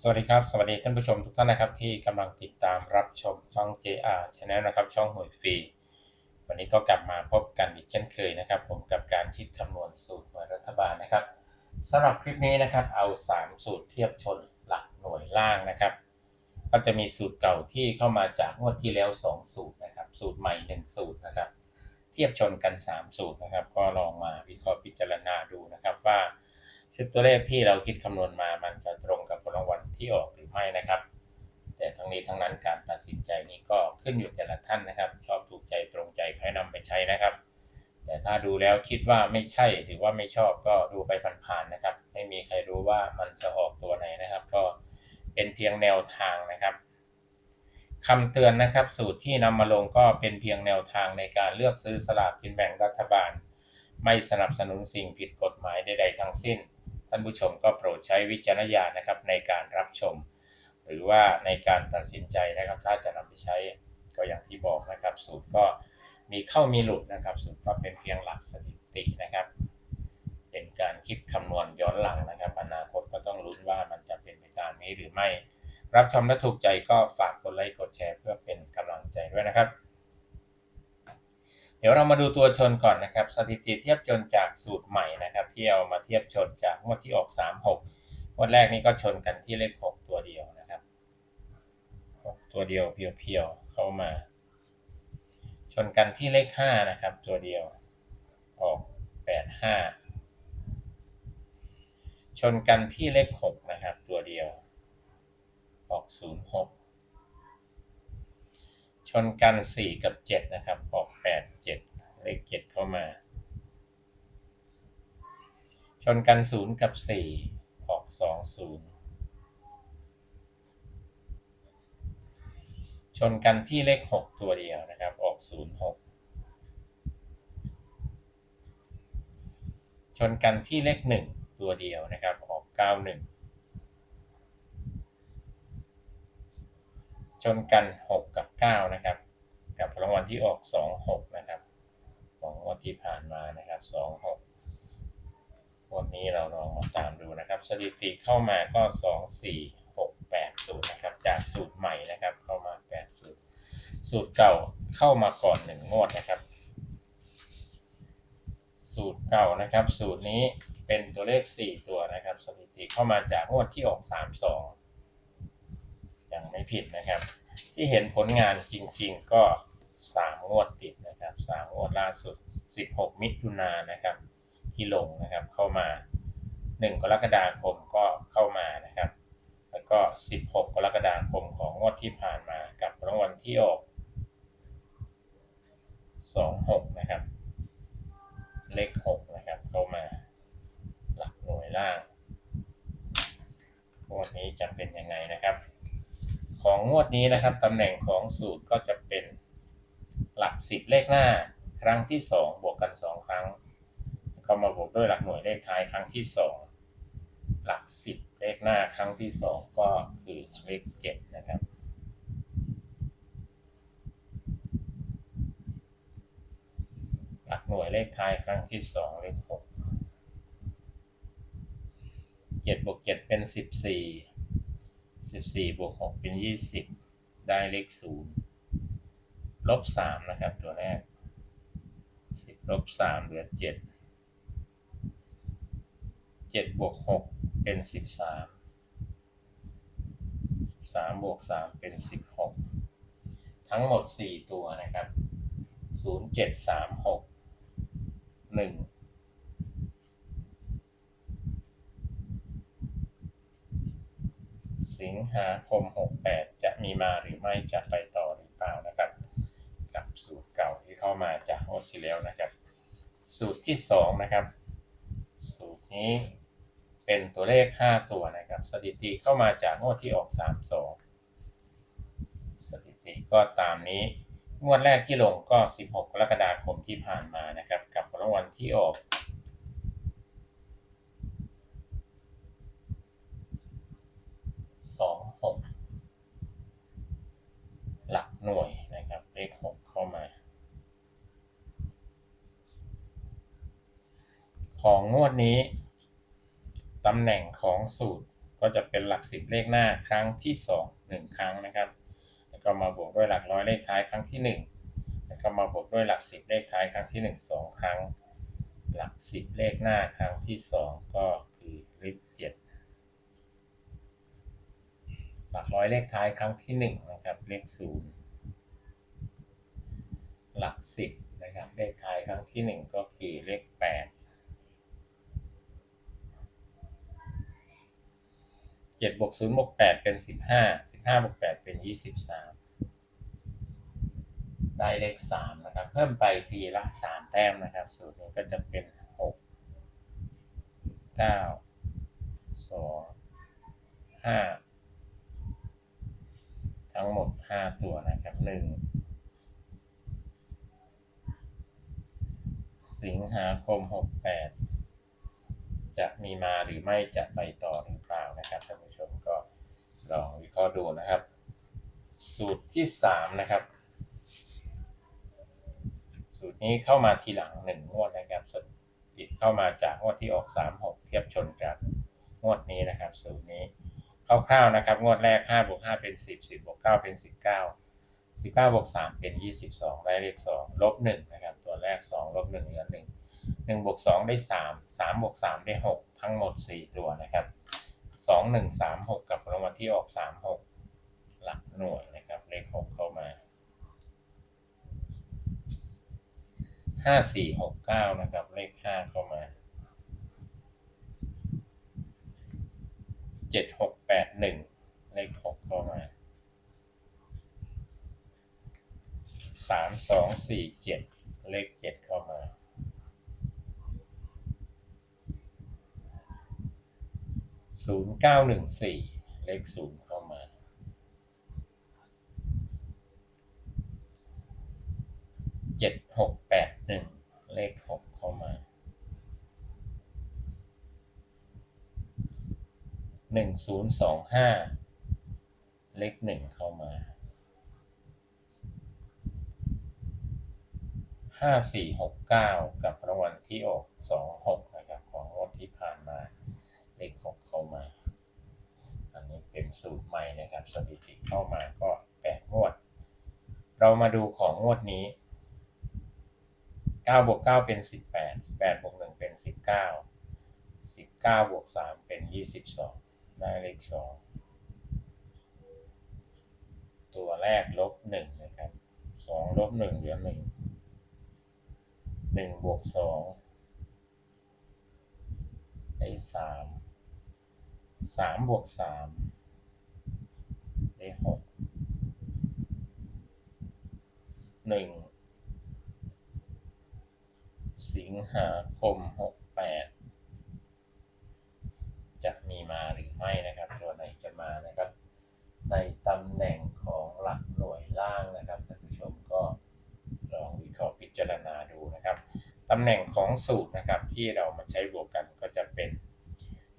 สวัสดีครับ สวัสดีท่านผู้ชมทุกท่านนะครับที่กำลังติดตามรับชมช่อง JR Channel นะครับช่องหวยฟรี วันนี้ก็กลับมาพบกันอีกเช่นเคยนะครับ ผมกับการคิดคำนวณสูตรหวยรัฐบาลนะครับสำหรับคลิปนี้นะครับเอา 3 สูตรเทียบชนหลักหน่วยล่างนะครับ ก็จะมีสูตรเก่าที่เข้ามาจากงวดที่แล้ว 2 สูตรนะครับ สูตรใหม่ 1 สูตรนะครับ เทียบชนกัน 3 สูตรนะครับ ก็ลองมาวิเคราะห์พิจารณาดูนะครับว่าชุดตัวเลขที่เราคิดคำนวณมามันจะตรงกับผลรางวัล ที่ออกหรือไม่นะครับ แต่ทั้งนี้ทั้งนั้นการตัดสินใจนี้ก็ขึ้นอยู่แต่ละท่านนะครับ ชอบถูกใจตรงใจให้นำไปใช้นะครับ แต่ถ้าดูแล้วคิดว่าไม่ใช่หรือว่าไม่ชอบก็ดูไปผ่านๆนะครับ ไม่มีใครรู้ว่ามันจะออกตัวไหนนะครับ ก็เป็นเพียงแนวทางนะครับคำเตือนนะครับสูตรที่นำมาลงก็เป็นเพียงแนวทางในการเลือกซื้อสลากกินแบ่งรัฐบาล ไม่สนับสนุนสิ่งผิดกฎหมายใดๆทั้งสิ้น ท่านผู้ชมก็โปรดใช้วิจารณญาณนะครับในการรับชม หรือว่าในการตัดสินใจนะครับ ถ้าจะนำไปใช้ก็อย่างที่บอกนะครับ สูตรก็มีเข้ามีหลุดนะครับสูตรก็เป็นเพียงหลักสถิตินะครับ เป็นการคิดคำนวณย้อนหลังนะครับ อนาคตก็ต้องลุ้นว่ามันจะเป็นไปตามนี้หรือไม่ รับชมและถูกใจก็ฝากกดไลค์กดแชร์ เพื่อเป็นกำลังใจด้วยนะครับ เดี๋ยวเรามาดูตัวชนก่อนนะครับ สถิติเทียบชนจากสูตรใหม่นะครับที่เอามาเทียบชนจากงวดที่ออก36งวดแรกนี้ก็ชนกันที่เลข 6 ตัวเดียวนะครับ 6 ตัวเดียวเพียวๆเข้ามา ชนกันที่เลข5นะครับ ตัวเดียวออก85ชนกันที่เลข 6 นะครับ ตัวเดียว ออก 06 ชนกัน 4 กับ 7 นะครับ ออก 8 7 เลข 7 เข้ามา ชนกัน 0 กับ 4 ออก 2 0 ชนกันที่เลข 6 ตัวเดียวนะครับ ออก 0 6 ชนกันที่เลข 1 ตัวเดียวนะครับ ออก 9 1ชนกัน 6 กับ 9นะครับ กับรางวัลที่ออก 2 6 นะครับ ของวันที่ผ่านมานะครับ 2 6 วันนี้เราลองมาตามดูนะครับ สถิติเข้ามาก็ 2 4 6 8 0 นะครับ จากสูตรใหม่นะครับ เข้ามา 8 สูตร สูตรเก่าเข้ามาก่อน 1 งวดนะครับ สูตรเก่านะครับ สูตรนี้เป็นตัวเลข 4 ตัวนะครับ สถิติเข้ามาจากงวดที่ออก 3 2 ยังไม่ผิดนะครับ ที่เห็นผลงานจริงๆ ก็สามงวดติดนะครับสามงวดล่าสุด 16 มิถุนายนนะครับ ที่ลงนะครับเข้ามา 1 กรกฎาคมก็เข้ามานะครับ แล้วก็ 16 กรกฎาคมของงวดที่ผ่านมากับรางวัลที่ออก 26 นะครับ เลข 6 นะครับ เข้ามา หลักหน่วยล่างงวดนี้จะเป็นยังไงนะครับ ขอ งวดนี้นะครับตำแหน่งของสูตรก็จะเป็นหลักสิบเลขหน้า ครั้งที่สองบวกกันสองครั้ง ก็มาบวกด้วยหลักหน่วยเลขท้ายครั้งที่สองหลักสิบเลขหน้าครั้งที่สองก็คือเลขเจ็ดนะครับหลักหน่วยเลขท้ายครั้งที่สองเลขหกเจ็ดบวกเจ็ดเป็นสิ 14บวก6เป็น 20 ได้เลข 0 ลบ 3 นะครับ ตัวแรก 10 ลบ 3 เหลือ 7 7บวก6เป็น 13 13บวก3เป็น 16 ทั้งหมด 4 ตัวนะครับ 0736 1 สิงหาคม 68 จะมีมาหรือไม่จะไปต่อหรือเปล่านะครับ กับสูตรเก่าที่เข้ามาจากงวดที่แล้วนะครับ สูตรที่ 2 นะครับ สูตรนี้เป็นตัวเลข 5 ตัวนะครับ สถิติเข้ามาจากงวดที่ออก 32 สถิติก็ตามนี้งวดแรกที่ลงก็ 16 กรกฎาคมที่ผ่านมานะครับ กับรางวัลที่ออก ของงวดนี้ตำแหน่งของสูตรก็จะเป็นหลักสิบเลขหน้าครั้งที่2 1ครั้งนะครับแล้วก็มาบวกด้วยหลักร้อยเลขท้ายครั้งที่ 1 แล้วก็มาบวกด้วยหลักสิบเลขท้ายครั้งที่ 1 2 ครั้ง หลักสิบเลขหน้าครั้งที่ 2 ก็คือลิฟเจ็ดหลักร้อยเลขท้ายครั้งที่ 1 นะครับเลขศูนย์หลักสิบนะครับเลขท้ายครั้งที่ 1 ก็คือเลข8 เจ็ดบวกศูนย์บวกแปดเป็นสิบห้าสิบห้าบวกแปดเป็นยี่สิบสามได้เลขสามนะครับ เพิ่มไปทีละสามแต้มนะครับสูตรนี้ก็จะเป็นหกเก้าสองห้าทั้งหมดห้าตัวนะครับหนึ่งสิงหาคมหกแปดจะมีมาหรือไม่จะไปต่อหรือเป นะครับท่านผู้ชมก็ลองวิเคราะห์ดูนะครับ สูตรที่สามนะครับ สูตรนี้เข้ามาทีหลังหนึ่งงวดนะครับสติดเข้ามาจากงวดที่ออกสามหกเทียบชนกับงวดนี้นะครับ สูตรนี้คร่าวๆนะครับ งวดแรกห้าบวกห้าเป็นสิบสิบบวกเก้าเป็นสิบเก้าสิบเก้าบวกสามเป็นยี่สิบสองได้เลขสองลบหนึ่งนะครับ ตัวแรกสองลบหนึ่งเหลือหนึ่งหนึ่งบวกสองได้สามสามบวกสามได้หกทั้งหมดสี่ตัวนะครับ สองหนึ่งสามหกกับรางวัลที่ออกสามหกหลักหน่วยนะครับ เลขหกเข้ามาห้าสี่หกเก้านะครับ เลขห้าเข้ามาเจ็ดหกแปดหนึ่งเลขหกเข้ามาสามสองสี่เจ็ดเลขเจ็ดเข้ามา ศูนย์เก้าหนึ่งสี่เลขศูนย์เข้ามาเจ็ดหกแปดหนึ่งเลขหกเข้ามาหนึ่งศูนย์สองห้าเลขหนึ่งเข้ามาห้าสี่หกเก้ากับรางวัลที่ออกสองหกนะครับของงวดที่ผ่านมาเลขหก เข้ามา อันนี้เป็นสูตรใหม่นะครับ สถิติเข้ามาก็แปดงวด เรามาดูของงวดนี้เก้าบวกเก้าเป็นสิบแปดสิบแปดบวกหนึ่งเป็นสิบเก้าสิบเก้าบวกสามเป็นยี่สิบสองได้เลขสองตัวแรกลบหนึ่งนะครับสองลบหนึ่งเหลือหนึ่งหนึ่งบวกสองได้สาม สามบวกสามได้หกหนึ่งสิงหาคมหกแปดจะมีมาหรือไม่นะครับ ตัวไหนจะมานะครับ ในตำแหน่งของหลักหน่วยล่างนะครับท่านผู้ชมก็ลองวิเคราะห์พิจารณาดูนะครับตำแหน่งของสูตรนะครับที่เรามาใช้บวกกันก็จะเป็น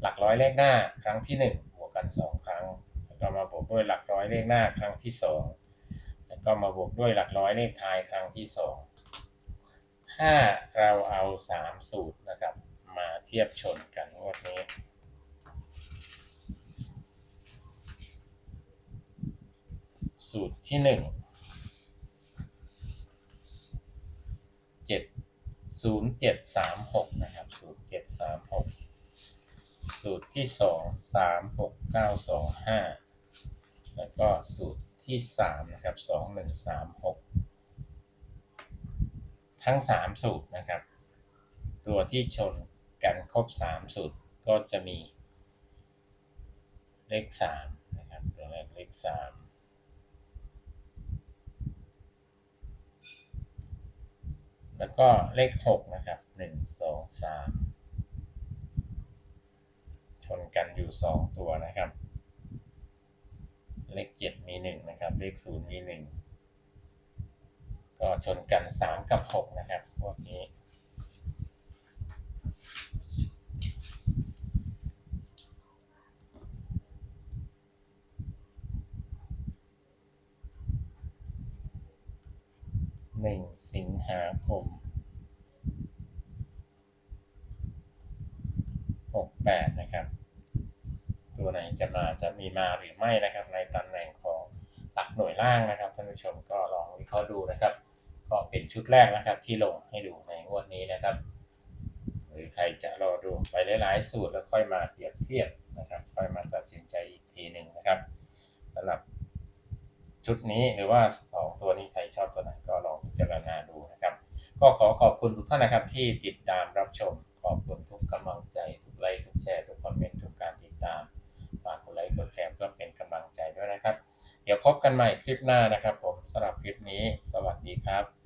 หลัก ร้อยเลขหน้าครั้งที่หนึ่งบวกกันสองครั้ง แล้วก็มาบวกด้วยหลักร้อยเลขหน้าครั้งที่สองแล้วก็มาบวกด้วยหลักร้อยเลขท้ายครั้งที่สองถ้าเราเอาสามสูตรนะครับมาเทียบชนกันงวดนี้สูตรที่หนึ่งเจ็ดศูนย์เจ็ดสามหกนะครับศูนย์เจ็ดสามหก สูตรที่สองสามหกเก้าสองห้าแล้วก็สูตรที่สามนะครับสองหนึ่งสามหกทั้งสามสูตรนะครับ ตัวที่ชนกันครบสามสูตรก็จะมีเลขสามนะครับตัวแรกเลขสามแล้วก็เลขหกนะครับหนึ่งสองสาม นกันอยู่สองตัวนะครับ เลขเจ็ดมีหนึ่งนะครับ เลขศูนย์มีหนึ่งก็ชนกันสามกับหกนะครับ พวกนี้ หนึ่งสิงหาคมหกแปดนะครับ ไหนมาจะมีมาหรือไม่นะครับ ในตำแหน่งของหลักหน่วยล่างนะครับท่านผู้ชมก็ลองวิเคราะห์ดูนะครับ ก็เป็นชุดแรกนะครับที่ลงให้ดูในงวดนี้นะครับ หรือใครจะรอดูไปหลายๆสูตรแล้วค่อยมาเปรียบเทียบนะครับ ค่อยมาตัดสินใจอีกทีหนึ่งนะครับสำหรับชุดนี้หรือว่า 2 ตัวนี้ใครชอบตัวไหนก็ลองพิจารณาดูนะครับ ก็ขอขอบคุณทุกท่านนะครับที่ติดตามรับชมขอบคุณทุกกำลังใจทุกไลค์ทุกแชร์ทุกคอมเมนต์ทุกการติดตาม กดแชร์เพื่อเป็นกำลังใจด้วยนะครับ เดี๋ยวพบกันใหม่คลิปหน้านะครับ ผมสำหรับคลิปนี้ สวัสดีครับ